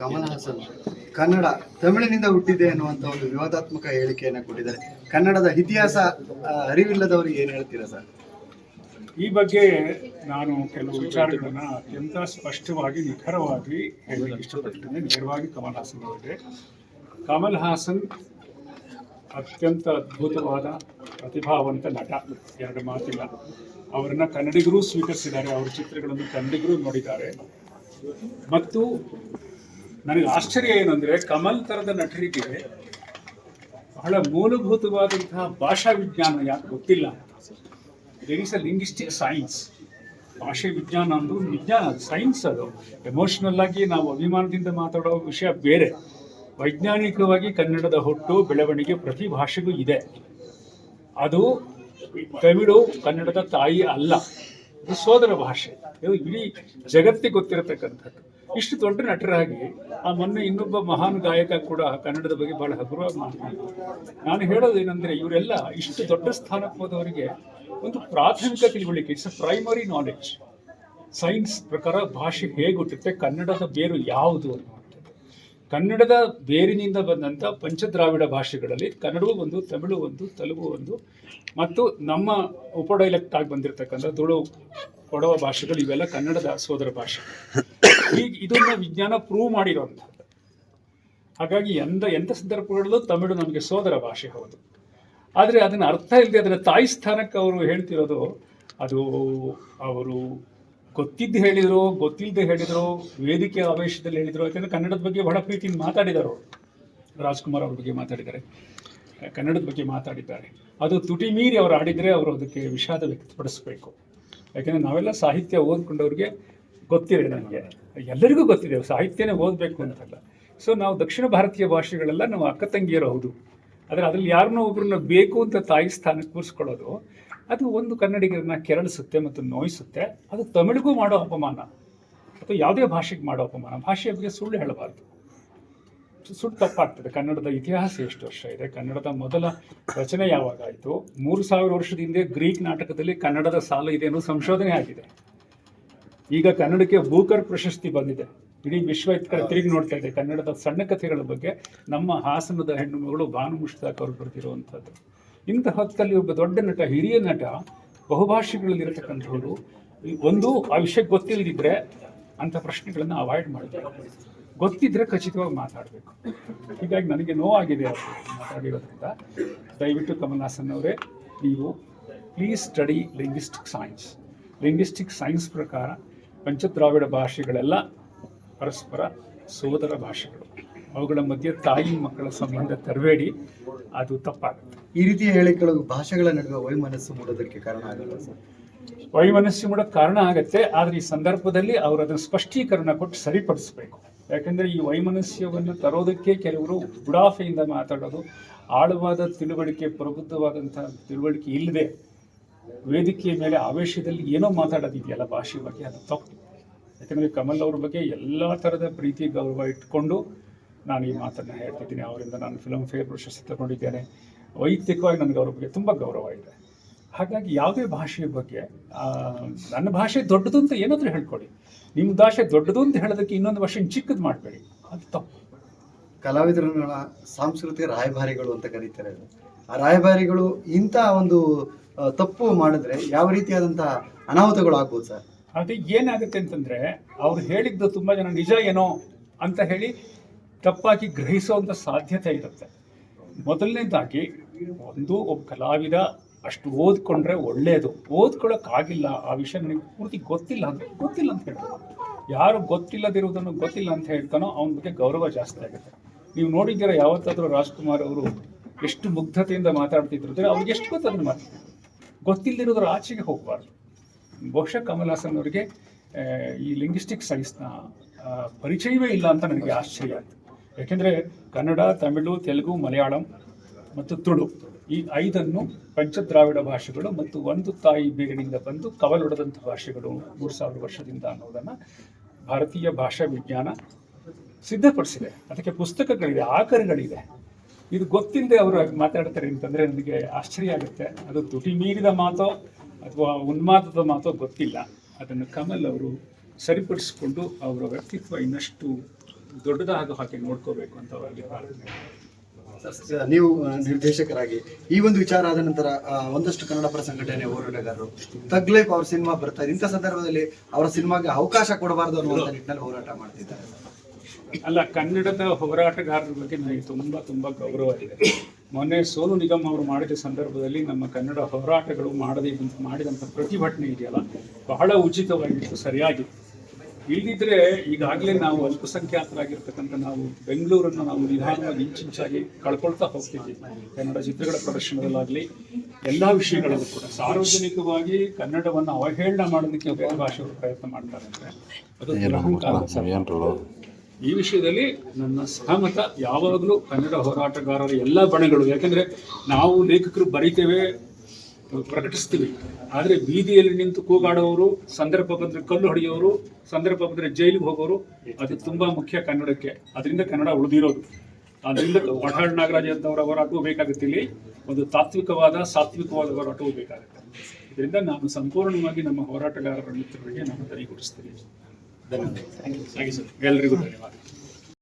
ಕಮಲ್ ಹಾಸನ್ ಕನ್ನಡ ತಮಿಳಿನಿಂದ ಹುಟ್ಟಿದೆ ಅನ್ನುವಂತ ಒಂದು ವಿವಾದಾತ್ಮಕ ಹೇಳಿಕೆಯನ್ನು ಕೊಟ್ಟಿದ್ದಾರೆ. ಕನ್ನಡದ ಇತಿಹಾಸ ಅರಿವಿಲ್ಲದವರಿಗೆ ಏನ್ ಹೇಳ್ತೀರಾ ಸರ್? ಈ ಬಗ್ಗೆ ನಾನು ಕೆಲವು ವಿಚಾರಗಳನ್ನ ಅತ್ಯಂತ ಸ್ಪಷ್ಟವಾಗಿ, ನಿಖರವಾಗಿ ಹೇಳಲು ಇಷ್ಟಪಡ್ತೇನೆ. ನೇರವಾಗಿ ಕಮಲ್ ಹಾಸನ್ ಅವರಿಗೆ. ಕಮಲ್ ಹಾಸನ್ ಅತ್ಯಂತ ಅದ್ಭುತವಾದ, ಪ್ರತಿಭಾವಂತ ನಟ. ಎರಡು ಮಾತಿಲ್ಲ. ಅವರನ್ನ ಕನ್ನಡಿಗರೂ ಸ್ವೀಕರಿಸಿದ್ದಾರೆ. ಅವರ ಚಿತ್ರಗಳನ್ನು ಕನ್ನಡಿಗರು ನೋಡಿದ್ದಾರೆ. ಮತ್ತು ನನಗೆ ಆಶ್ಚರ್ಯ ಏನಂದ್ರೆ ಕಮಲ್ ತರದ ನಟರಿಗೆ ಬಹಳ ಮೂಲಭೂತವಾದಂತಹ ಭಾಷಾ ವಿಜ್ಞಾನ ಯಾಕೆ ಗೊತ್ತಿಲ್ಲ. ಇಸ್ ಅ ಲಿಂಗ್ವಿಸ್ಟಿಕ್ ಸೈನ್ಸ್ ಭಾಷೆ ವಿಜ್ಞಾನ ಅಂದ್ರೆ ವಿಜ್ಞಾನ ಸೈನ್ಸ್ ಅದು. ಎಮೋಷನಲ್ ಆಗಿ ನಾವು ಅಭಿಮಾನದಿಂದ ಮಾತಾಡೋ ವಿಷಯ ಬೇರೆ. ವೈಜ್ಞಾನಿಕವಾಗಿ ಕನ್ನಡದ ಹುಟ್ಟು, ಬೆಳವಣಿಗೆ ಪ್ರತಿ ಭಾಷೆಗೂ ಇದೆ. ಅದು ತಮಿಳು, ಕನ್ನಡದ ತಾಯಿ ಅಲ್ಲ. ಇದು ಸೋದರ ಭಾಷೆ. ಇಡೀ ಜಗತ್ತಿಗೆ ಗೊತ್ತಿರತಕ್ಕಂಥದ್ದು. ಇಷ್ಟು ದೊಡ್ಡ ನಟರಾಗಿ ಆ ಮೊನ್ನೆ ಇನ್ನೊಬ್ಬ ಮಹಾನ್ ಗಾಯಕ ಕೂಡ ಕನ್ನಡದ ಬಗ್ಗೆ ಬಹಳ ಹಗುರವಾಗಿ ಮಾತನಾಡ್ತಾರೆ ನಾನು ಹೇಳೋದೇನೆಂದರೆ ಇವರೆಲ್ಲ ಇಷ್ಟು ದೊಡ್ಡ ಸ್ಥಾನಕ್ಕೆ ಹೋದವರಿಗೆ ಒಂದು ಪ್ರಾಥಮಿಕ ತಿಳುವಳಿಕೆ, ಇಟ್ಸ್ ಪ್ರೈಮರಿ ನಾಲೆಡ್ಜ್ ಸೈನ್ಸ್ ಪ್ರಕಾರ ಭಾಷೆ ಹೇಗೆ ಹುಟ್ಟುತ್ತೆ ಕನ್ನಡದ ಬೇರು ಯಾವುದು ಅಂತ. ಕನ್ನಡದ ಬೇರಿನಿಂದ ಬಂದಂಥ ಪಂಚದ್ರಾವಿಡ ಭಾಷೆಗಳಲ್ಲಿ ಕನ್ನಡವೂ ಒಂದು, ತಮಿಳು ಒಂದು, ತೆಲುಗು ಒಂದು, ಮತ್ತು ನಮ್ಮ ಉಪಡೈಲೆಕ್ಟ್ ಆಗಿ ಬಂದಿರತಕ್ಕಂಥ ತುಳು ಕೊಡವ ಭಾಷೆಗಳು ಇವೆಲ್ಲ ಕನ್ನಡದ ಸೋದರ ಭಾಷೆ. ಈಗ ಇದನ್ನ ವಿಜ್ಞಾನ ಪ್ರೂವ್ ಮಾಡಿರುವಂಥದ್ದು ಹಾಗಾಗಿ ಎಂದ, ಎಂಥ ಸಂದರ್ಭಗಳಲ್ಲೂ ತಮಿಳು ನಮಗೆ ಸೋದರ ಭಾಷೆ ಹೌದು. ಆದರೆ ಅದನ್ನು ಅರ್ಥ ಇಲ್ಲದೆ ಅದರ ತಾಯಿ ಸ್ಥಾನಕ್ಕೆ ಅವರು ಹೇಳ್ತಿರೋದು, ಅದು ಅವರು ಗೊತ್ತಿದ್ದು ಹೇಳಿದರು ಗೊತ್ತಿಲ್ಲದೆ ಹೇಳಿದರು, ವೇದಿಕೆ ಆವೇಶದಲ್ಲಿ ಹೇಳಿದರು, ಯಾಕಂದರೆ ಕನ್ನಡದ ಬಗ್ಗೆ ಬಹಳ ಪ್ರೀತಿಯಿಂದ ಮಾತಾಡಿದರು ರಾಜ್ಕುಮಾರ್ ಅವ್ರ ಬಗ್ಗೆ ಮಾತಾಡಿದ್ದಾರೆ. ಕನ್ನಡದ ಬಗ್ಗೆ ಮಾತಾಡಿದ್ದಾರೆ. ಅದು ತುಟಿ ಮೀರಿ ಅವರು ಆಡಿದರೆ ಅವರು ಅದಕ್ಕೆ ವಿಷಾದ ವ್ಯಕ್ತಪಡಿಸಬೇಕು. ಯಾಕೆಂದರೆ ನಾವೆಲ್ಲ ಸಾಹಿತ್ಯ ಓದ್ಕೊಂಡವ್ರಿಗೆ ಗೊತ್ತಿರಲಿ ನನಗೆ ಎಲ್ಲರಿಗೂ ಗೊತ್ತಿದೆ, ಸಾಹಿತ್ಯನೇ ಓದಬೇಕು ಅಂತಲ್ಲ. ಸೊ ನಾವು ದಕ್ಷಿಣ ಭಾರತೀಯ ಭಾಷೆಗಳೆಲ್ಲ ನಾವು ಅಕ್ಕ ತಂಗಿಯರು ಹೌದು. ಆದರೆ ಅದರಲ್ಲಿ ಯಾರನ್ನೋ ಒಬ್ಬರನ್ನ ಬೇಕು ಅಂತ ತಾಯಿ ಸ್ಥಾನಕ್ಕೆ ಕೂರಿಸ್ಕೊಳ್ಳೋದು, ಅದು ಒಂದು ಕನ್ನಡಿಗರನ್ನ ಕೆರಳಿಸುತ್ತೆ ಮತ್ತು ನೋಯಿಸುತ್ತೆ. ಅದು ತಮಿಳಿಗೂ ಮಾಡೋ ಅಪಮಾನ, ಅಥವಾ ಯಾವುದೇ ಭಾಷೆಗೆ ಮಾಡೋ ಅಪಮಾನ. ಭಾಷೆಯ ಬಗ್ಗೆ ಸುಳ್ಳು ಹೇಳಬಾರ್ದು. ಸುಳ್ಳು ತಪ್ಪಾಗ್ತದೆ. ಕನ್ನಡದ ಇತಿಹಾಸ ಎಷ್ಟು ವರ್ಷ ಇದೆ? ಕನ್ನಡದ ಮೊದಲ ರಚನೆ ಯಾವಾಗ ಆಯಿತು? ಮೂರು ಸಾವಿರ ವರ್ಷದ ಹಿಂದೆ ಗ್ರೀಕ್ ನಾಟಕದಲ್ಲಿ ಕನ್ನಡದ ಸಾಲ ಇದೆ ಅನ್ನೋ ಸಂಶೋಧನೆ ಆಗಿದೆ. ಈಗ ಕನ್ನಡಕ್ಕೆ ಬೂಕರ್ ಪ್ರಶಸ್ತಿ ಬಂದಿದೆ. ಇಡೀ ವಿಶ್ವ ಇತ್ ಕಡೆ ತಿರುಗಿ ನೋಡ್ತಾ ಇದೆ. ಕನ್ನಡದ ಸಣ್ಣ ಕಥೆಗಳ ಬಗ್ಗೆ ನಮ್ಮ ಹಾಸನದ ಹೆಣ್ಣು ಮಗಳು ಭಾನು ಮುಷ್ತಾಕ್ ಅವರು ಬರೆದಿರುವಂಥದ್ದು. ಇಂಥ ಹೊತ್ತಲ್ಲಿ ಒಬ್ಬ ದೊಡ್ಡ ನಟ ಹಿರಿಯ ನಟ ಬಹುಭಾಷೆಗಳಲ್ಲಿರತಕ್ಕಂಥವ್ರು ಒಂದು ಆ ವಿಷಯ ಗೊತ್ತಿಲ್ಲದಿದ್ರೆ ಅಂಥ ಪ್ರಶ್ನೆಗಳನ್ನು ಅವಾಯ್ಡ್ ಮಾಡಬೇಕು ಗೊತ್ತಿದ್ರೆ ಖಚಿತವಾಗಿ ಮಾತಾಡಬೇಕು. ಹೀಗಾಗಿ ನನಗೆ ನೋವಾಗಿದೆ ಅವರು ಮಾತಾಡಿರೋದ್ರಿಂದ. ದಯವಿಟ್ಟು ಕಮಲ್ ಹಾಸನ್ ಅವರೇ ನೀವು please study linguistic science linguistic science ಪ್ರಕಾರ ಪಂಚದ್ರಾವಿಡ ಭಾಷೆಗಳೆಲ್ಲ ಪರಸ್ಪರ ಸೋದರ ಭಾಷೆಗಳು. ಅವುಗಳ ಮಧ್ಯೆ ತಾಯಿ ಮಕ್ಕಳ ಸಂಬಂಧ ತರಬೇಡಿ ಅದು ತಪ್ಪಾಗುತ್ತೆ. ಈ ರೀತಿಯ ಹೇಳಿಕೆಗಳು ಭಾಷೆಗಳ ನಡುವೆ ವೈಮನಸ್ಸು ಮೂಡೋದಕ್ಕೆ ಕಾರಣ ಆಗಲ್ಲ ಸರ್? ವೈಮನಸ್ಸು ಮೂಡೋಕ್ಕೆ ಕಾರಣ ಆಗತ್ತೆ ಆದರೆ ಈ ಸಂದರ್ಭದಲ್ಲಿ ಅವರು ಅದನ್ನು ಸ್ಪಷ್ಟೀಕರಣ ಕೊಟ್ಟು ಸರಿಪಡಿಸಬೇಕು. ಯಾಕಂದರೆ ಈ ವೈಮನಸ್ಯವನ್ನು ತರೋದಕ್ಕೆ ಕೆಲವರು ಬುಡಾಫೆಯಿಂದ ಮಾತಾಡೋದು ಆಳವಾದ ತಿಳುವಳಿಕೆ ಪ್ರಬುದ್ಧವಾದಂಥ ತಿಳುವಳಿಕೆ ಇಲ್ಲದೆ ವೇದಿಕೆಯ ಮೇಲೆ ಆವೇಶದಲ್ಲಿ ಏನೋ ಮಾತಾಡೋದಿದೆಯಲ್ಲ ಭಾಷೆ ಬಗ್ಗೆ ಅದು ತಪ್ಪು. ಯಾಕಂದರೆ ಕಮಲ್ ಅವ್ರ ಬಗ್ಗೆ ಎಲ್ಲ ಥರದ ಪ್ರೀತಿ, ಗೌರವ ಇಟ್ಕೊಂಡು ನಾನು ಈ ಮಾತನ್ನು ಹೇಳ್ತಿದ್ದೀನಿ. ಅವರಿಂದ ನಾನು ಫಿಲಮ್ ಫೇರ್ ಪ್ರಶಸ್ತಿ ತಗೊಂಡಿದ್ದೇನೆ. ವೈಯಕ್ತಿಕವಾಗಿ ನನಗೆ ಅವ್ರ ಬಗ್ಗೆ ತುಂಬ ಗೌರವ ಇದೆ. ಹಾಗಾಗಿ ಯಾವುದೇ ಭಾಷೆಯ ಬಗ್ಗೆ ನನ್ನ ಭಾಷೆ ದೊಡ್ಡದು ಅಂತ ಏನಾದರೂ ಹೇಳ್ಕೊಳ್ಳಿ ನಿಮ್ಮ ಭಾಷೆ ದೊಡ್ಡದು ಅಂತ ಹೇಳೋದಕ್ಕೆ ಇನ್ನೊಂದು ಭಾಷೆ ಚಿಕ್ಕದು ಮಾಡಬೇಡಿ. ಅದು ತಪ್ಪು. ಕಲಾವಿದರನ್ನ ಸಾಂಸ್ಕೃತಿಕ ರಾಯಭಾರಿಗಳು ಅಂತ ಕರೀತಾರೆ. ಆ ರಾಯಭಾರಿಗಳು ಇಂಥ ಒಂದು ತಪ್ಪು ಮಾಡಿದ್ರೆ ಯಾವ ರೀತಿಯಾದಂತಹ ಅನಾಹುತಗಳು ಆಗ್ಬೋದು ಸರ್? ಅದು ಏನಾಗುತ್ತೆ ಅಂತಂದ್ರೆ, ಅವ್ರು ಹೇಳಿದ್ದು ತುಂಬಾ ಜನ ನಿಜ ಏನೋ ಅಂತ ಹೇಳಿ ತಪ್ಪಾಗಿ ಗ್ರಹಿಸುವಂತ ಸಾಧ್ಯತೆ ಇರುತ್ತೆ. ಮೊದಲನೇದಾಗಿ, ಒಂದು ಒಬ್ಬ ಕಲಾವಿದ ಅಷ್ಟು ಓದ್ಕೊಂಡ್ರೆ ಒಳ್ಳೆಯದು ಓದ್ಕೊಳ್ಳೋಕ್ಕಾಗಿಲ್ಲ ಆ ವಿಷಯ ನನಗೆ ಪೂರ್ತಿ ಗೊತ್ತಿಲ್ಲ ಅಂದ್ರೆ ಗೊತ್ತಿಲ್ಲ ಅಂತ ಹೇಳ್ತಾರೆ ಯಾರು ಗೊತ್ತಿಲ್ಲದಿರುವುದನ್ನು ಗೊತ್ತಿಲ್ಲ ಅಂತ ಹೇಳ್ತಾನೋ ಅವನ ಬಗ್ಗೆ ಗೌರವ ಜಾಸ್ತಿ ಆಗುತ್ತೆ. ನೀವು ನೋಡಿದ್ದೀರಾ ಯಾವತ್ತಾದರೂ ರಾಜ್ಕುಮಾರ್ ಅವರು ಎಷ್ಟು ಮುಗ್ಧತೆಯಿಂದ ಮಾತಾಡ್ತಿದ್ರು ಅಂದರೆ ಅವ್ರಿಗೆ ಎಷ್ಟು ಗೊತ್ತದನ್ನು ಮಾತಾಡ್ತಿದ್ರು ಗೊತ್ತಿಲ್ಲದಿರೋದ್ರ ಆಚೆಗೆ ಹೋಗಬಾರ್ದು. ಬಹುಶಃ ಕಮಲ್ ಅವರಿಗೆ ಈ ಲಿಂಗ್ವಿಸ್ಟಿಕ್ ಸೈನ್ಸ್ನ ಪರಿಚಯವೇ ಇಲ್ಲ ಅಂತ ನನಗೆ ಆಶ್ಚರ್ಯ ಆಯಿತು. ಯಾಕೆಂದರೆ ಕನ್ನಡ, ತಮಿಳು, ತೆಲುಗು, ಮಲಯಾಳಂ ಮತ್ತು ತುಳು ಈ ಐದನ್ನು ಪಂಚದ್ರಾವಿಡ ಭಾಷೆಗಳು ಮತ್ತು ಒಂದು ತಾಯಿ ಬೇರಿನಿಂದ ಬಂದು ಕವಲೊಡೆದಂಥ ಭಾಷೆಗಳು ಮೂರು ಸಾವಿರ ವರ್ಷದಿಂದ ಅನ್ನೋದನ್ನು ಭಾರತೀಯ ಭಾಷಾ ವಿಜ್ಞಾನ ಸಿದ್ಧಪಡಿಸಿದೆ. ಅದಕ್ಕೆ ಪುಸ್ತಕಗಳಿದೆ ಆಕರಗಳಿದೆ ಇದು ಗೊತ್ತಿಂದೆ ಅವರು ಮಾತಾಡ್ತಾರೆ ಅಂತಂದ್ರೆ ನನಗೆ ಆಶ್ಚರ್ಯ ಆಗುತ್ತೆ. ಅದು ತುಟಿ ಮೀರಿದ ಮಾತೋ ಅಥವಾ ಉನ್ಮಾದದ ಮಾತೋ ಗೊತ್ತಿಲ್ಲ. ಅದನ್ನು ಕಮಲ್ ಅವರು ಸರಿಪಡಿಸಿಕೊಂಡು ಅವರ ವ್ಯಕ್ತಿತ್ವ ಇನ್ನಷ್ಟು ದೊಡ್ಡದಾಗ ಹಾಗೆ ನೋಡ್ಕೋಬೇಕು ಅಂತ ಅವರಲ್ಲಿ ಪ್ರಾರ್ಥನೆ ನೀವು ನಿರ್ದೇಶಕರಾಗಿ ಈ ಒಂದು ವಿಚಾರ ಆದ ನಂತರ ಒಂದಷ್ಟು ಕನ್ನಡ ಪರ ಸಂಘಟನೆ ಹೋರಾಟಗಾರರು ತಗ್ಲೇಪ್ ಅವ್ರ ಸಿನಿಮಾ ಬರ್ತಾರೆ ಇಂಥ ಸಂದರ್ಭದಲ್ಲಿ ಅವರ ಸಿನಿಮಾಗೆ ಅವಕಾಶ ಕೊಡಬಾರದು ಅನ್ನುವಂಥ ನಿಟ್ಟಿನಲ್ಲಿ ಹೋರಾಟ ಮಾಡ್ತಿದ್ದಾರೆ. ಅಲ್ಲ ಕನ್ನಡದ ಹೋರಾಟಗಾರರ ಬಗ್ಗೆ ನನಗೆ ತುಂಬಾ ತುಂಬಾ ಗೌರವ ಇದೆ ಮೊನ್ನೆ ಸೋನು ನಿಗಮ್ ಅವರು ಮಾಡಿದ ಸಂದರ್ಭದಲ್ಲಿ ನಮ್ಮ ಕನ್ನಡ ಹೋರಾಟಗಳು ಮಾಡದೇ ಮಾಡಿದಂಥ ಪ್ರತಿಭಟನೆ ಇದೆಯಲ್ಲ ಬಹಳ ಉಚಿತವಾಗಿತ್ತು ಸರಿಯಾಗಿತ್ತು. ಇಲ್ಲಿದ್ರೆ ಈಗಾಗಲೇ ನಾವು ಅಲ್ಪಸಂಖ್ಯಾತರಾಗಿರ್ತಕ್ಕಂಥ ನಾವು ಬೆಂಗಳೂರನ್ನು ನಾವು ನಿಧಾನವಾಗಿ ಇಂಚಿಂಚಾಗಿ ಕಳ್ಕೊಳ್ತಾ ಹೋಗ್ತಿದ್ವಿ. ಕನ್ನಡ ಚಿತ್ರಗಳ ಪ್ರದರ್ಶನದಲ್ಲಾಗಲಿ ಎಲ್ಲ ವಿಷಯಗಳಲ್ಲೂ ಕೂಡ. ಸಾರ್ವಜನಿಕವಾಗಿ ಕನ್ನಡವನ್ನು ಅವಹೇಳನ ಮಾಡೋದಕ್ಕೆ ಭಾಷೆಗಳು ಪ್ರಯತ್ನ ಮಾಡ್ತಾರೆ ಅಂದರೆ ಅದು. ಈ ವಿಷಯದಲ್ಲಿ ನನ್ನ ಸಹಮತ. ಯಾವಾಗಲೂ ಕನ್ನಡ ಹೋರಾಟಗಾರರ ಎಲ್ಲ ಬಣಗಳು. ಯಾಕಂದ್ರೆ ನಾವು ಲೇಖಕರು ಬರಿತೇವೆ, ಪ್ರಕಟಿಸ್ತೀವಿ. ಆದರೆ ಬೀದಿಯಲ್ಲಿ ನಿಂತು ಕೂಗಾಡೋರು, ಸಂದರ್ಭ ಬಂದರೆ ಕಲ್ಲು ಹೊಡೆಯೋರು, ಸಂದರ್ಭ ಬಂದರೆ ಜೈಲಿಗೆ ಹೋಗೋರು, ಅದು ತುಂಬಾ ಮುಖ್ಯ ಕನ್ನಡಕ್ಕೆ. ಅದರಿಂದ ಕನ್ನಡ ಉಳಿದಿರೋದು. ಅದರಿಂದ ಒಡಾಳ್ ನಾಗರಾಜ್ ಅಂತವರ ಹೋರಾಟವೂ ಬೇಕಾಗುತ್ತೆ ಇಲ್ಲಿ. ಒಂದು ತಾತ್ವಿಕವಾದ, ಸಾತ್ವಿಕವಾದ ಹೋರಾಟವೂ ಬೇಕಾಗುತ್ತೆ. ಇದರಿಂದ ನಾನು ಸಂಪೂರ್ಣವಾಗಿ ನಮ್ಮ ಹೋರಾಟಗಾರರ ಮಿತ್ರರಿಗೆ ನಾನು ధన్యవాదాలు. థ్యాంక్ యూ సార్ వెల్ ధన్యవాదాలు.